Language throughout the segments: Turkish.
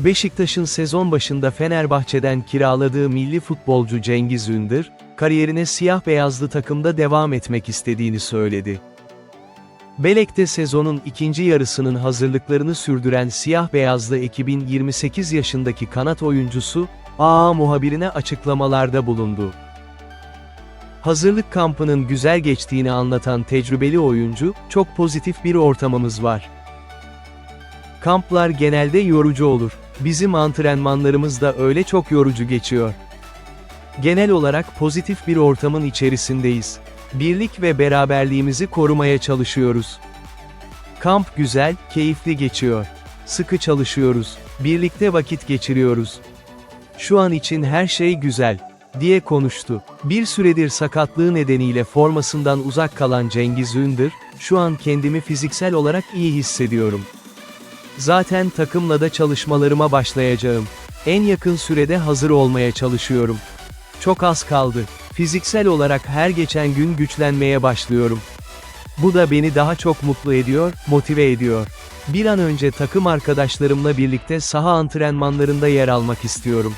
Beşiktaş'ın sezon başında Fenerbahçe'den kiraladığı milli futbolcu Cengiz Ündür, kariyerine siyah beyazlı takımda devam etmek istediğini söyledi. Belek'te sezonun ikinci yarısının hazırlıklarını sürdüren siyah beyazlı ekibin 28 yaşındaki kanat oyuncusu, AA muhabirine açıklamalarda bulundu. Hazırlık kampının güzel geçtiğini anlatan tecrübeli oyuncu, çok pozitif bir ortamımız var. Kamplar genelde yorucu olur. Bizim antrenmanlarımız da öyle çok yorucu geçiyor. Genel olarak pozitif bir ortamın içerisindeyiz. Birlik ve beraberliğimizi korumaya çalışıyoruz. Kamp güzel, keyifli geçiyor. Sıkı çalışıyoruz. Birlikte vakit geçiriyoruz. Şu an için her şey güzel, diye konuştu. Bir süredir sakatlığı nedeniyle formasından uzak kalan Cengiz Ündür, şu an kendimi fiziksel olarak iyi hissediyorum. Zaten takımla da çalışmalarıma başlayacağım. En yakın sürede hazır olmaya çalışıyorum. Çok az kaldı. Fiziksel olarak her geçen gün güçlenmeye başlıyorum. Bu da beni daha çok mutlu ediyor, motive ediyor. Bir an önce takım arkadaşlarımla birlikte saha antrenmanlarında yer almak istiyorum.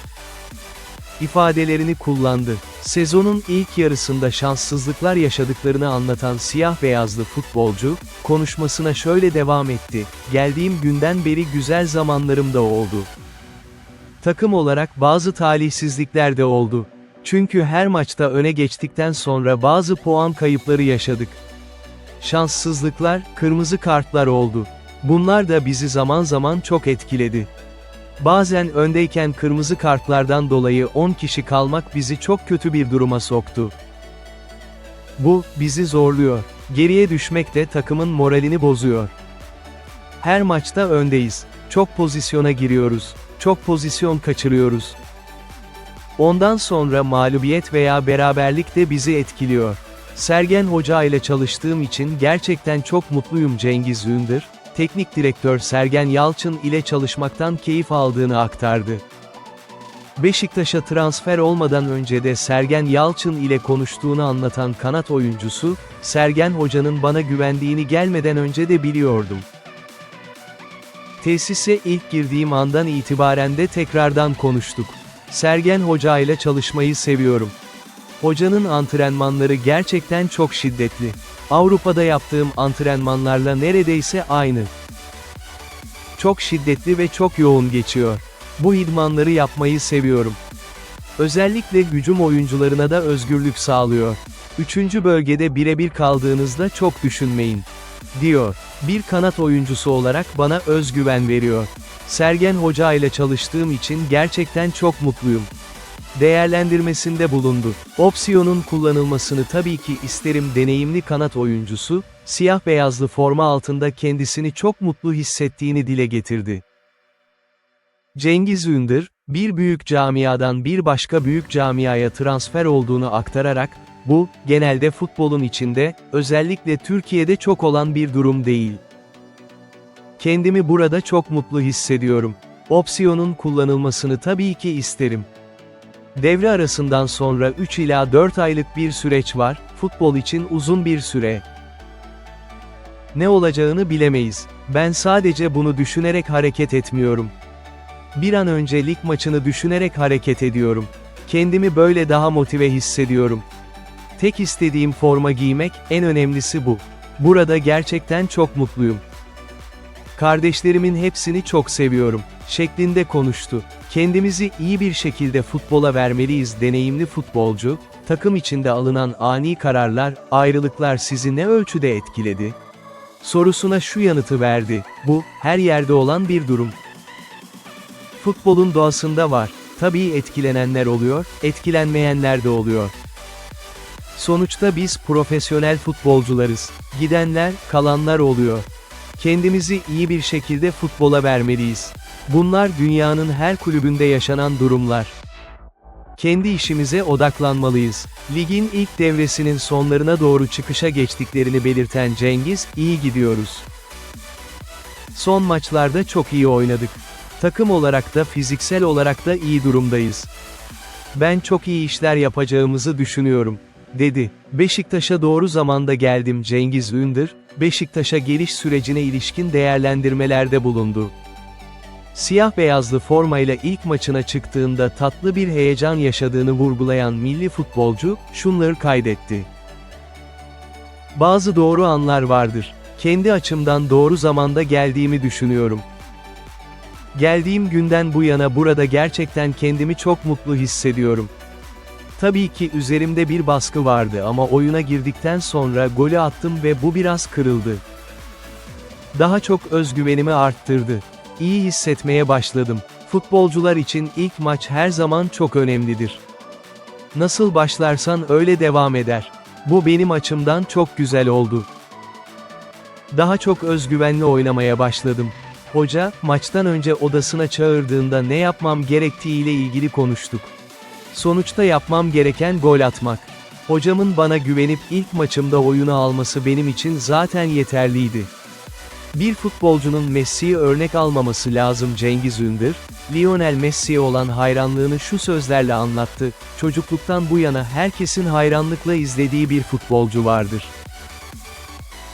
ifadelerini kullandı. Sezonun ilk yarısında şanssızlıklar yaşadıklarını anlatan siyah beyazlı futbolcu, konuşmasına şöyle devam etti. Geldiğim günden beri güzel zamanlarım da oldu. Takım olarak bazı talihsizlikler de oldu. Çünkü her maçta öne geçtikten sonra bazı puan kayıpları yaşadık. Şanssızlıklar, kırmızı kartlar oldu. Bunlar da bizi zaman zaman çok etkiledi. Bazen öndeyken kırmızı kartlardan dolayı 10 kişi kalmak bizi çok kötü bir duruma soktu. Bu, bizi zorluyor. Geriye düşmek de takımın moralini bozuyor. Her maçta öndeyiz. Çok pozisyona giriyoruz. Çok pozisyon kaçırıyoruz. Ondan sonra mağlubiyet veya beraberlik de bizi etkiliyor. Sergen Hoca ile çalıştığım için gerçekten çok mutluyum Cengiz Ündür, teknik direktör Sergen Yalçın ile çalışmaktan keyif aldığını aktardı. Beşiktaş'a transfer olmadan önce de Sergen Yalçın ile konuştuğunu anlatan kanat oyuncusu, Sergen Hoca'nın bana güvendiğini gelmeden önce de biliyordum. Tesise ilk girdiğim andan itibaren de tekrardan konuştuk. Sergen Hoca ile çalışmayı seviyorum. Hocanın antrenmanları gerçekten çok şiddetli. Avrupa'da yaptığım antrenmanlarla neredeyse aynı. Çok şiddetli ve çok yoğun geçiyor. Bu idmanları yapmayı seviyorum. Özellikle hücum oyuncularına da özgürlük sağlıyor. Üçüncü bölgede birebir kaldığınızda çok düşünmeyin. Diyor. Bir kanat oyuncusu olarak bana özgüven veriyor. Sergen Hoca ile çalıştığım için gerçekten çok mutluyum. Değerlendirmesinde bulundu. Opsiyonun kullanılmasını tabii ki isterim deneyimli kanat oyuncusu, siyah beyazlı forma altında kendisini çok mutlu hissettiğini dile getirdi. Cengiz Ündür, bir büyük camiadan bir başka büyük camiaya transfer olduğunu aktararak, bu, genelde futbolun içinde, özellikle Türkiye'de çok olan bir durum değil. Kendimi burada çok mutlu hissediyorum. Opsiyonun kullanılmasını tabii ki isterim. Devre arasından sonra 3 ila 4 aylık bir süreç var, futbol için uzun bir süre. Ne olacağını bilemeyiz. Ben sadece bunu düşünerek hareket etmiyorum. Bir an önce lig maçını düşünerek hareket ediyorum. Kendimi böyle daha motive hissediyorum. Tek istediğim forma giymek, en önemlisi bu. Burada gerçekten çok mutluyum. Kardeşlerimin hepsini çok seviyorum, şeklinde konuştu. Kendimizi iyi bir şekilde futbola vermeliyiz deneyimli futbolcu, takım içinde alınan ani kararlar, ayrılıklar sizi ne ölçüde etkiledi? Sorusuna şu yanıtı verdi, bu, her yerde olan bir durum. Futbolun doğasında var, tabii etkilenenler oluyor, etkilenmeyenler de oluyor. Sonuçta biz profesyonel futbolcularız. Gidenler, kalanlar oluyor. Kendimizi iyi bir şekilde futbola vermeliyiz. Bunlar dünyanın her kulübünde yaşanan durumlar. Kendi işimize odaklanmalıyız. Ligin ilk devresinin sonlarına doğru çıkışa geçtiklerini belirten Cengiz, iyi gidiyoruz. Son maçlarda çok iyi oynadık. Takım olarak da fiziksel olarak da iyi durumdayız. Ben çok iyi işler yapacağımızı düşünüyorum, dedi. Beşiktaş'a doğru zamanda geldim Cengiz Ündür, Beşiktaş'a geliş sürecine ilişkin değerlendirmelerde bulundu. Siyah beyazlı formayla ilk maçına çıktığında tatlı bir heyecan yaşadığını vurgulayan milli futbolcu, şunları kaydetti. Bazı doğru anlar vardır. Kendi açımdan doğru zamanda geldiğimi düşünüyorum. Geldiğim günden bu yana burada gerçekten kendimi çok mutlu hissediyorum. Tabii ki üzerimde bir baskı vardı ama oyuna girdikten sonra golü attım ve bu biraz kırıldı. Daha çok özgüvenimi arttırdı. İyi hissetmeye başladım. Futbolcular için ilk maç her zaman çok önemlidir. Nasıl başlarsan öyle devam eder. Bu benim açımdan çok güzel oldu. Daha çok özgüvenli oynamaya başladım. Hoca, maçtan önce odasına çağırdığında ne yapmam gerektiğiyle ilgili konuştuk. Sonuçta yapmam gereken gol atmak. Hocamın bana güvenip ilk maçımda oyunu alması benim için zaten yeterliydi. Bir futbolcunun Messi'yi örnek almaması lazım Cengiz Ündür, Lionel Messi'ye olan hayranlığını şu sözlerle anlattı, çocukluktan bu yana herkesin hayranlıkla izlediği bir futbolcu vardır.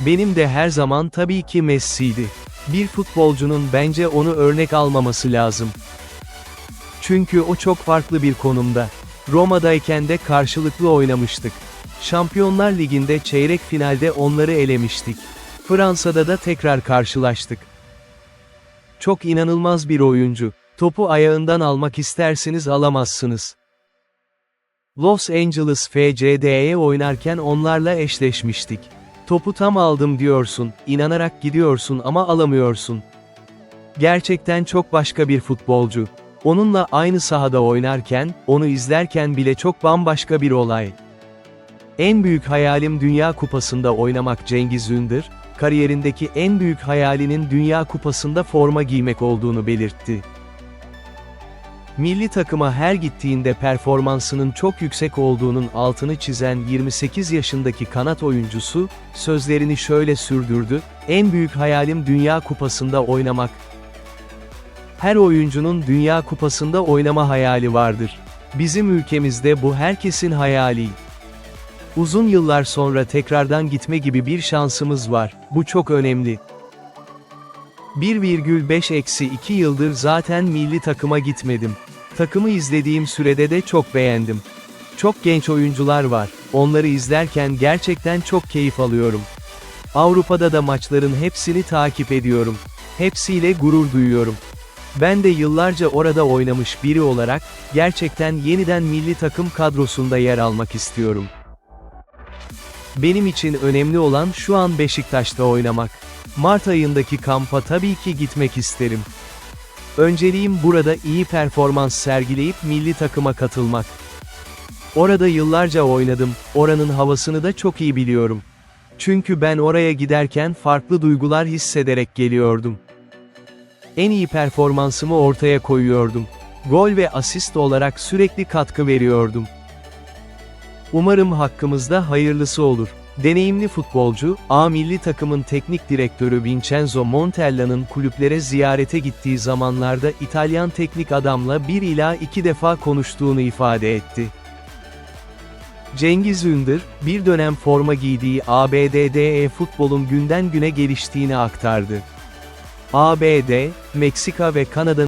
Benim de her zaman tabii ki Messi'ydi. Bir futbolcunun bence onu örnek almaması lazım. Çünkü o çok farklı bir konumda. Roma'dayken de karşılıklı oynamıştık. Şampiyonlar Ligi'nde çeyrek finalde onları elemiştik. Fransa'da da tekrar karşılaştık. Çok inanılmaz bir oyuncu. Topu ayağından almak isterseniz alamazsınız. Los Angeles FC'de oynarken onlarla eşleşmiştik. Topu tam aldım diyorsun, inanarak gidiyorsun ama alamıyorsun. Gerçekten çok başka bir futbolcu. Onunla aynı sahada oynarken, onu izlerken bile çok bambaşka bir olay. En büyük hayalim Dünya Kupası'nda oynamak Cengiz Ündür, kariyerindeki en büyük hayalinin Dünya Kupası'nda forma giymek olduğunu belirtti. Milli takıma her gittiğinde performansının çok yüksek olduğunun altını çizen 28 yaşındaki kanat oyuncusu, sözlerini şöyle sürdürdü, en büyük hayalim Dünya Kupası'nda oynamak. Her oyuncunun Dünya Kupası'nda oynama hayali vardır. Bizim ülkemizde bu herkesin hayali. Uzun yıllar sonra tekrardan gitme gibi bir şansımız var, bu çok önemli. 1,5-2 yıldır zaten milli takıma gitmedim. Takımı izlediğim sürede de çok beğendim. Çok genç oyuncular var, onları izlerken gerçekten çok keyif alıyorum. Avrupa'da da maçların hepsini takip ediyorum. Hepsiyle gurur duyuyorum. Ben de yıllarca orada oynamış biri olarak, gerçekten yeniden milli takım kadrosunda yer almak istiyorum. Benim için önemli olan şu an Beşiktaş'ta oynamak. Mart ayındaki kampa tabii ki gitmek isterim. Önceliğim burada iyi performans sergileyip milli takıma katılmak. Orada yıllarca oynadım, oranın havasını da çok iyi biliyorum. Çünkü ben oraya giderken farklı duygular hissederek geliyordum. En iyi performansımı ortaya koyuyordum. Gol ve asist olarak sürekli katkı veriyordum. Umarım hakkımızda hayırlısı olur. Deneyimli futbolcu, A milli takımın teknik direktörü Vincenzo Montella'nın kulüplere ziyarete gittiği zamanlarda İtalyan teknik adamla bir ila iki defa konuştuğunu ifade etti. Cengiz Ündür, bir dönem forma giydiği ABD'de futbolun günden güne geliştiğini aktardı. ABD, Meksika ve Kanada'nın